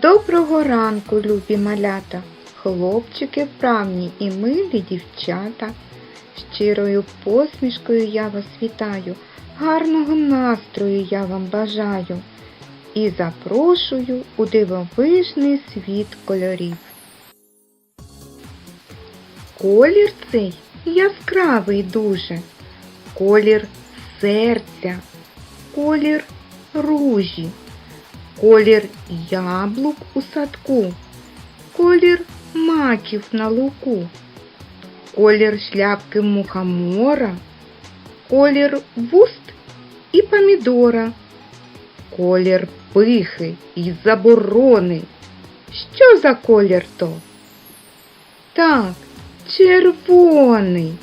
Доброго ранку, любі малята, хлопчики вправні і милі дівчата. Щирою посмішкою я вас вітаю, гарного настрою я вам бажаю. І запрошую у дивовижний світ кольорів. Колір цей яскравий дуже, колір серця, колір ружі, колір яблук у садку, колір маків на луку, колір шляпки мухомора, колір вуст і помідора, колір пихи і заборони. Що за колір то? Так, червоний.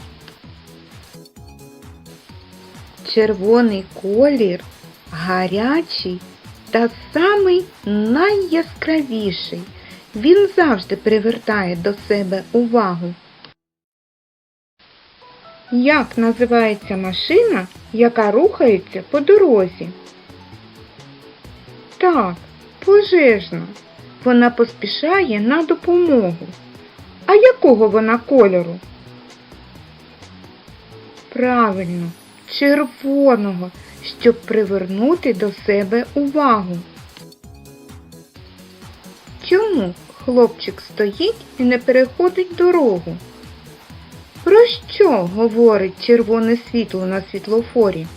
Червоний колір гарячий та самий найяскравіший. Він завжди привертає до себе увагу. Як називається машина, яка рухається по дорозі? Так, пожежна. Вона поспішає на допомогу. А якого вона кольору? Правильно, червоного, щоб привернути до себе увагу. Чому хлопчик стоїть і не переходить дорогу? Про що говорить червоне світло на світлофорі?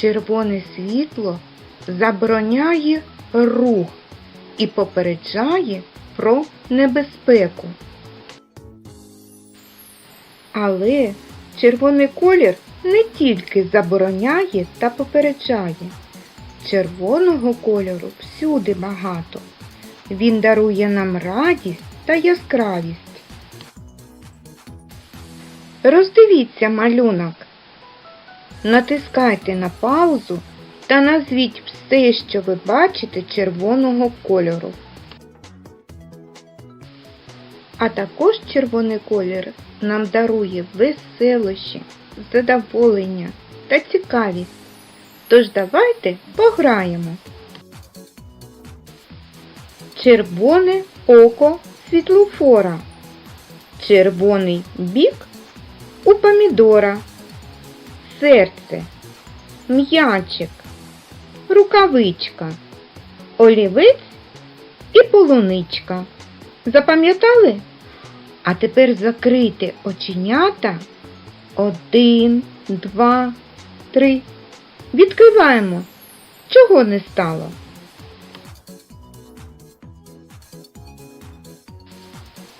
Червоне світло забороняє рух і попереджає про небезпеку. Але червоний колір не тільки забороняє та попереджає. Червоного кольору всюди багато. Він дарує нам радість та яскравість. Роздивіться малюнок. Натискайте на паузу та назвіть все, що ви бачите червоного кольору. А також червоний колір нам дарує веселощі, задоволення та цікавість. Тож давайте пограємо. Червоне око світлофора. Червоний бік у помідора. Серце. М'ячик. Рукавичка. Олівець і полуничка. Запам'ятали? А тепер закрийте оченята. Один, два, три. Відкриваємо. Чого не стало?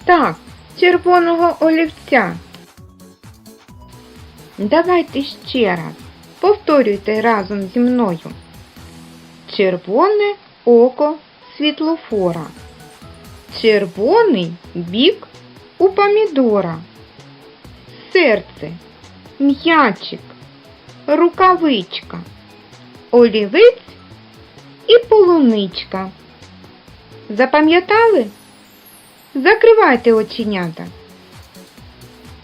Так, червоного олівця. Давайте ще раз. Повторюйте разом зі мною. Червоне око світлофора. Червоний бік у помідора. Серце, м'ячик, рукавичка, олівець і полуничка. Запам'ятали? Закривайте оченята.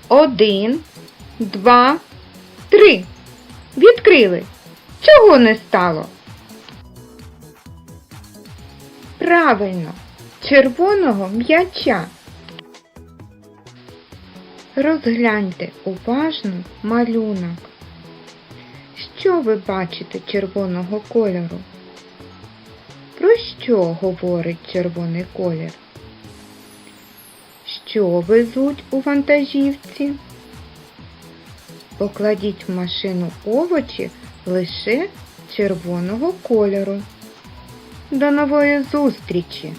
Один, два, три. Відкрили. Чого не стало? Правильно, червоного м'яча. Розгляньте уважно малюнок. Що ви бачите червоного кольору? Про що говорить червоний колір? Що везуть у вантажівці? Покладіть в машину овочі лише червоного кольору. До нової зустрічі!